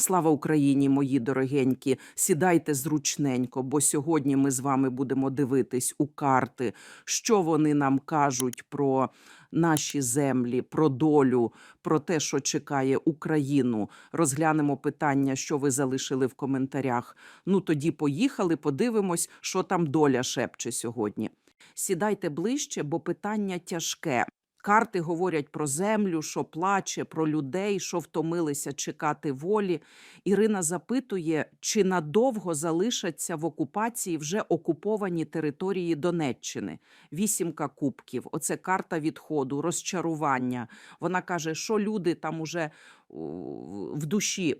Слава Україні, мої дорогенькі. Сідайте зручненько, бо сьогодні ми з вами будемо дивитись у карти, що вони нам кажуть про наші землі, про долю, про те, що чекає Україну. Розглянемо питання, що ви залишили в коментарях. Ну тоді поїхали, подивимось, що там доля шепче сьогодні. Сідайте ближче, бо питання тяжке. Карти говорять про землю, що плаче, про людей, що втомилися чекати волі. Ірина запитує, чи надовго залишаться в окупації вже окуповані території Донеччини. Вісімка кубків. Оце карта відходу, розчарування. Вона каже, що люди там уже в душі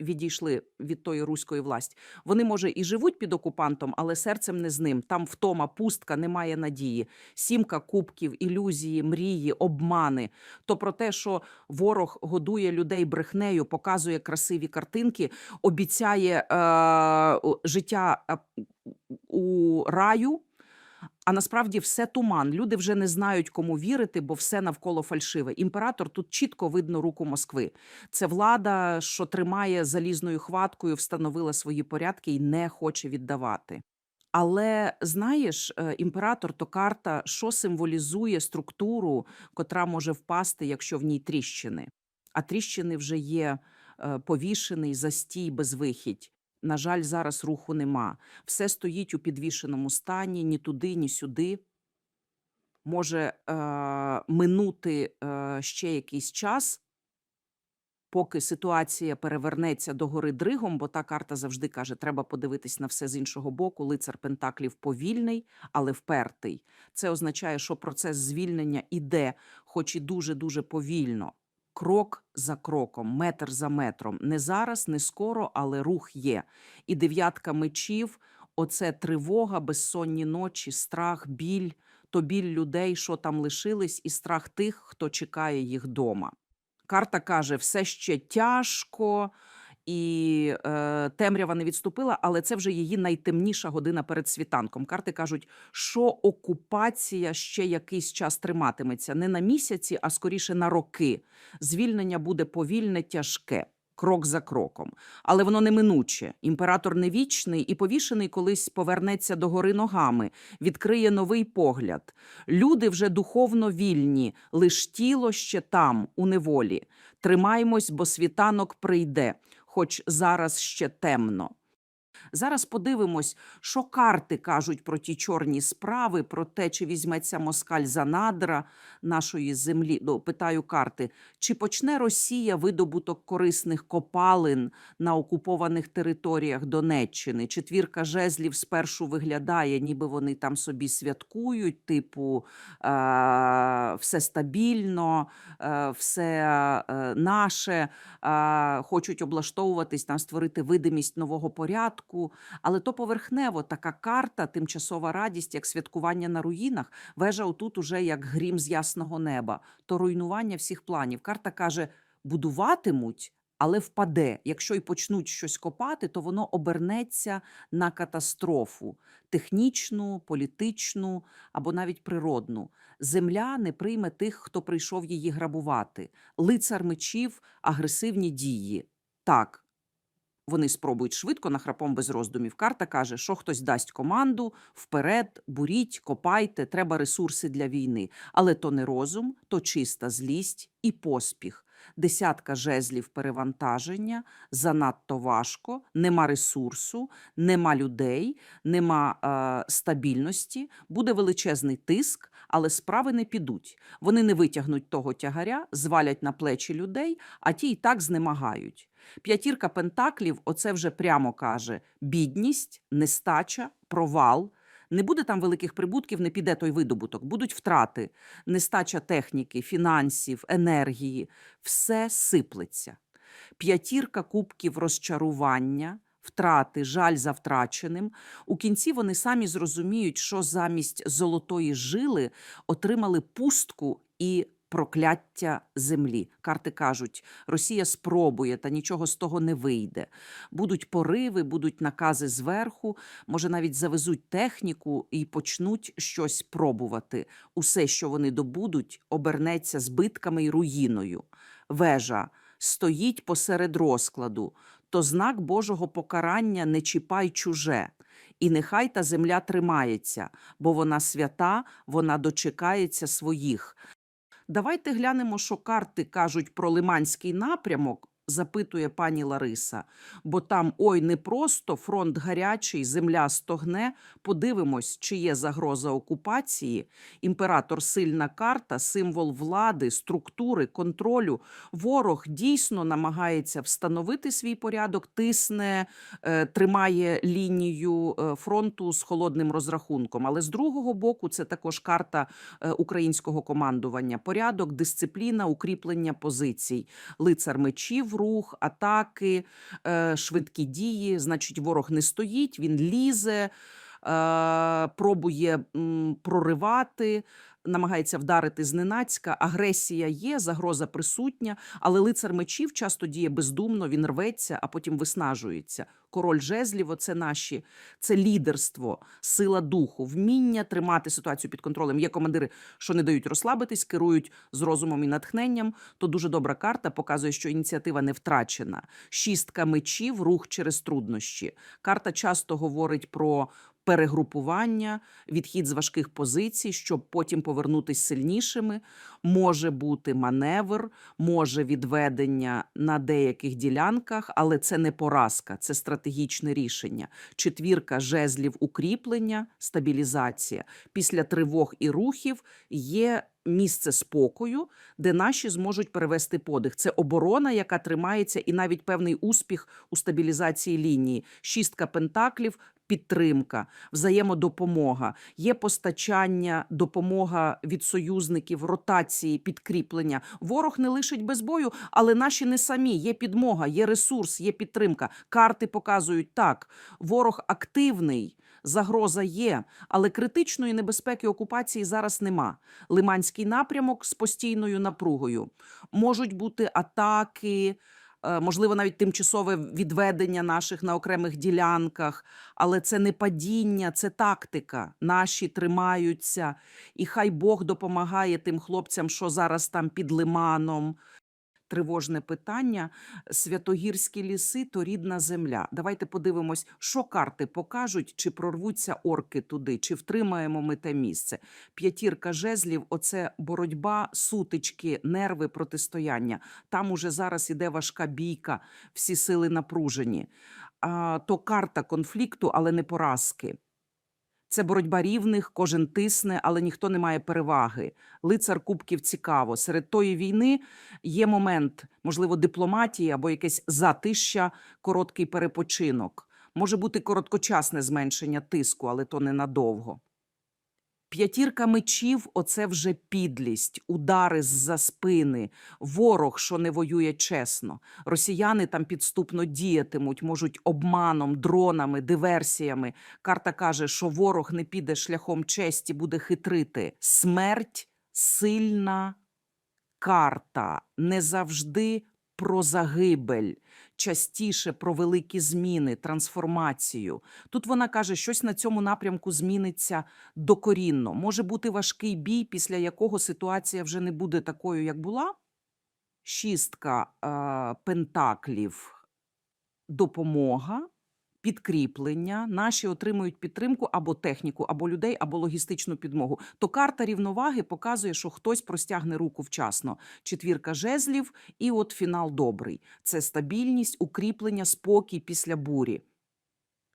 відійшли від тої руської власті. Вони, може, і живуть під окупантом, але серцем не з ним. Там втома, пустка, немає надії. Сімка кубків, ілюзії, мрії, обмани. То про те, що ворог годує людей брехнею, показує красиві картинки, обіцяє е, життя е, у раю. А насправді все туман. Люди вже не знають, кому вірити, бо все навколо фальшиве. Імператор тут чітко видно руку Москви. Це влада, що тримає залізною хваткою, встановила свої порядки і не хоче віддавати. Але знаєш, е, імператор то карта, що символізує структуру, котра може впасти, якщо в ній тріщини. А тріщини вже є е, повішений застій, безвихідь. На жаль, зараз руху нема. Все стоїть у підвішеному стані, ні туди, ні сюди. Може е, минути е, ще якийсь час, поки ситуація перевернеться до гори дригом, бо та карта завжди каже, треба подивитись на все з іншого боку. Лицар Пентаклів повільний, але впертий. Це означає, що процес звільнення іде, хоч і дуже-дуже повільно. Крок за кроком, метр за метром. Не зараз, не скоро, але рух є. І дев'ятка мечів оце тривога, безсонні ночі, страх, біль, то біль людей, що там лишились, і страх тих, хто чекає їх дома. Карта каже, все ще тяжко, і е, темрява не відступила, але це вже її найтемніша година перед світанком. Карти кажуть, що окупація ще якийсь час триматиметься не на місяці, а скоріше на роки. Звільнення буде повільне, тяжке. Крок за кроком, але воно неминуче. Імператор не вічний і повішений колись повернеться до гори ногами, відкриє новий погляд. Люди вже духовно вільні, лиш тіло ще там, у неволі. Тримаймось, бо світанок прийде, хоч зараз ще темно. Зараз подивимось, що карти кажуть про ті чорні справи, про те, чи візьметься москаль за надра нашої землі. Ну, питаю карти, чи почне Росія видобуток корисних копалин на окупованих територіях Донеччини? Четвірка жезлів спершу виглядає, ніби вони там собі святкують, типу е- все стабільно, е- все е- наше, е- хочуть облаштовуватись, там створити видимість нового порядку. Але то поверхнево така карта, тимчасова радість, як святкування на руїнах. Вежа отут уже як грім з ясного неба, то руйнування всіх планів. Карта каже: будуватимуть. Але впаде. Якщо й почнуть щось копати, то воно обернеться на катастрофу технічну, політичну або навіть природну. Земля не прийме тих, хто прийшов її грабувати. Лицар мечів, агресивні дії. Так, вони спробують швидко, нахрапом без роздумів. Карта каже, що хтось дасть команду вперед, буріть, копайте, треба ресурси для війни. Але то не розум, то чиста злість і поспіх. Десятка жезлів перевантаження, занадто важко, нема ресурсу, нема людей, нема е, стабільності, буде величезний тиск, але справи не підуть. Вони не витягнуть того тягаря, звалять на плечі людей, а ті й так знемагають. П'ятірка пентаклів оце вже прямо каже: бідність, нестача, провал. Не буде там великих прибутків, не піде той видобуток, будуть втрати, нестача техніки, фінансів, енергії, все сиплеться. П'ятірка кубків розчарування, втрати, жаль за втраченим. У кінці вони самі зрозуміють, що замість золотої жили отримали пустку і прокляття землі. Карти кажуть, Росія спробує, та нічого з того не вийде. Будуть пориви, будуть накази зверху, може навіть завезуть техніку і почнуть щось пробувати. Усе, що вони добудуть, обернеться збитками і руїною. Вежа стоїть посеред розкладу, то знак Божого покарання не чіпай чуже. І нехай та земля тримається, бо вона свята, вона дочекається своїх. Давайте глянемо, що карти кажуть про Лиманський напрямок, запитує пані Лариса. Бо там ой, не просто фронт гарячий, земля стогне. Подивимось, чи є загроза окупації. Імператор сильна карта, символ влади, структури, контролю. Ворог дійсно намагається встановити свій порядок, тисне, е, тримає лінію е, фронту з холодним розрахунком. Але з другого боку, це також карта е, українського командування: порядок, дисципліна, укріплення позицій, лицар мечів, рух, атаки, е, швидкі дії. Значить, ворог не стоїть, він лізе, пробує проривати. Намагається вдарити зненацька, агресія є, загроза присутня, але лицар мечів часто діє бездумно, він рветься, а потім виснажується. Король жезлів оце наші, це лідерство, сила духу, вміння тримати ситуацію під контролем. Є командири, що не дають розслабитись, керують з розумом і натхненням. То дуже добра карта показує, що ініціатива не втрачена. Шістка мечів, рух через труднощі. Карта часто говорить про перегрупування, відхід з важких позицій, щоб потім повернутися сильнішими. Може бути маневр, може відведення на деяких ділянках, але це не поразка, це стратегічне рішення. Четвірка жезлів укріплення, стабілізація. Після тривог і рухів є місце спокою, де наші зможуть перевести подих. Це оборона, яка тримається, і навіть певний успіх у стабілізації лінії. Шістка пентаклів. Підтримка, взаємодопомога, є постачання, допомога від союзників, ротації, підкріплення. Ворог не лишить без бою, але наші не самі. Є підмога, є ресурс, є підтримка. Карти показують так. Ворог активний, загроза є, але критичної небезпеки окупації зараз нема. Лиманський напрямок з постійною напругою. Можуть бути атаки. Е, Можливо, навіть тимчасове відведення наших на окремих ділянках, але це не падіння, це тактика. Наші тримаються, і хай Бог допомагає тим хлопцям, що зараз там під лиманом. Тривожне питання. Святогірські ліси то рідна земля. Давайте подивимось, що карти покажуть, чи прорвуться орки туди, чи втримаємо ми те місце. П'ятірка жезлів оце боротьба, сутички, нерви, протистояння. Там уже зараз іде важка бійка, всі сили напружені. А, то карта конфлікту, але не поразки. Це боротьба рівних, кожен тисне, але ніхто не має переваги. Лицар кубків цікаво. Серед тої війни є момент, можливо, дипломатії або якесь затища, короткий перепочинок. Може бути короткочасне зменшення тиску, але то ненадовго. П'ятірка мечів оце вже підлість, удари з-за спини, ворог, що не воює чесно. Росіяни там підступно діятимуть, можуть обманом, дронами, диверсіями. Карта каже, що ворог не піде шляхом честі, буде хитрити. Смерть сильна карта, не завжди про загибель, частіше про великі зміни, трансформацію. Тут вона каже, щось на цьому напрямку зміниться докорінно. Може бути важкий бій, після якого ситуація вже не буде такою, як була. Шістка е, пентаклів допомога, підкріплення. Наші отримують підтримку або техніку, або людей, або логістичну підмогу. То карта рівноваги показує, що хтось простягне руку вчасно. Четвірка жезлів, і от фінал добрий. Це стабільність, укріплення, спокій після бурі.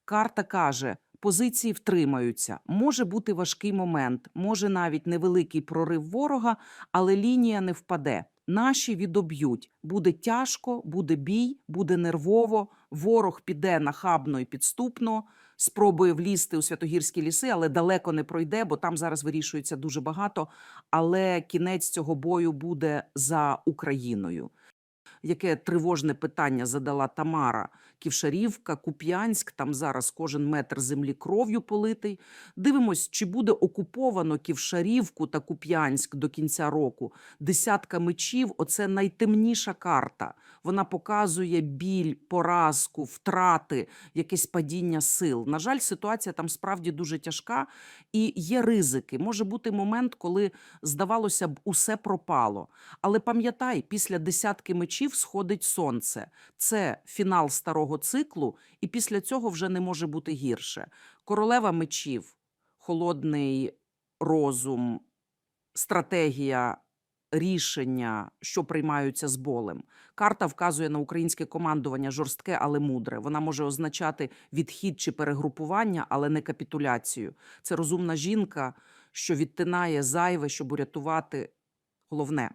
Карта каже. Позиції втримаються. Може бути важкий момент, може навіть невеликий прорив ворога, але лінія не впаде. Наші відоб'ють. Буде тяжко, буде бій, буде нервово. Ворог піде нахабно і підступно, спробує влізти у святогірські ліси, але далеко не пройде, бо там зараз вирішується дуже багато. Але кінець цього бою буде за Україною. Яке тривожне питання задала Тамара. Ківшарівка, Куп'янськ, там зараз кожен метр землі кров'ю политий. Дивимось, чи буде окуповано Ківшарівку та Куп'янськ до кінця року. Десятка мечів оце найтемніша карта. Вона показує біль, поразку, втрати, якесь падіння сил. На жаль, ситуація там справді дуже тяжка і є ризики. Може бути момент, коли здавалося б, усе пропало. Але пам'ятай, після десятки мечів сходить сонце. Це фінал старого циклу, і після цього вже не може бути гірше. Королева мечів, холодний розум, стратегія, рішення, що приймаються з болем. Карта вказує на українське командування жорстке, але мудре. Вона може означати відхід чи перегрупування, але не капітуляцію. Це розумна жінка, що відтинає зайве, щоб урятувати головне.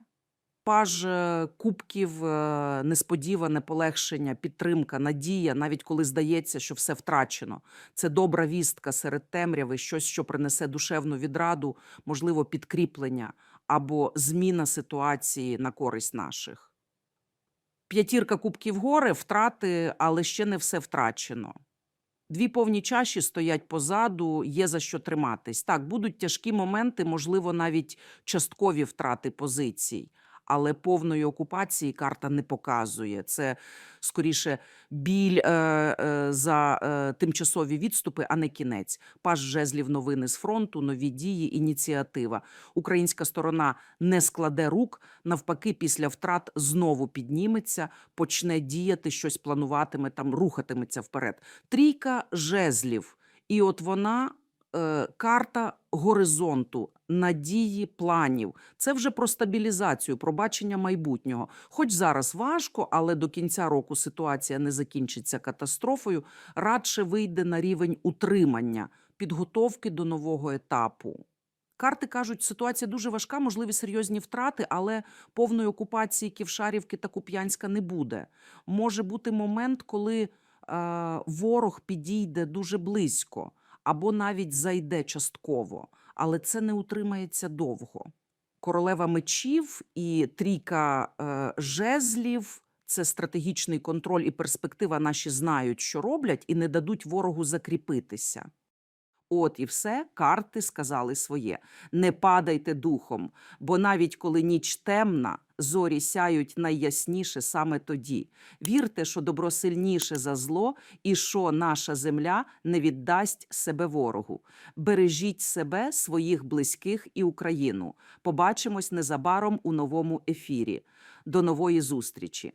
Паж е, кубків, е, несподіване полегшення, підтримка, надія, навіть коли здається, що все втрачено. Це добра вістка серед темряви, щось, що принесе душевну відраду, можливо, підкріплення або зміна ситуації на користь наших. П'ятірка кубків гори втрати, але ще не все втрачено. Дві повні чаші стоять позаду, є за що триматись. Так, будуть тяжкі моменти, можливо, навіть часткові втрати позицій, але повної окупації карта не показує. Це скоріше біль е, е, за е, тимчасові відступи, а не кінець. Паж жезлів новини з фронту, нові дії, ініціатива. Українська сторона не складе рук, навпаки, після втрат знову підніметься, почне діяти, щось плануватиме, там рухатиметься вперед. Трійка жезлів. І от вона карта горизонту, надії, планів. Це вже про стабілізацію, про бачення майбутнього. Хоч зараз важко, але до кінця року ситуація не закінчиться катастрофою, радше вийде на рівень утримання, підготовки до нового етапу. Карти кажуть, ситуація дуже важка, можливі серйозні втрати, але повної окупації Ківшарівки та Куп'янська не буде. Може бути момент, коли е, ворог підійде дуже близько або навіть зайде частково, але це не утримається довго. Королева мечів і трійка е, жезлів це стратегічний контроль і перспектива. Наші знають, що роблять, і не дадуть ворогу закріпитися. От і все, карти сказали своє. Не падайте духом, бо навіть коли ніч темна, зорі сяють найясніше саме тоді. Вірте, що добро сильніше за зло, і що наша земля не віддасть себе ворогу. Бережіть себе, своїх близьких і Україну. Побачимось незабаром у новому ефірі. До нової зустрічі.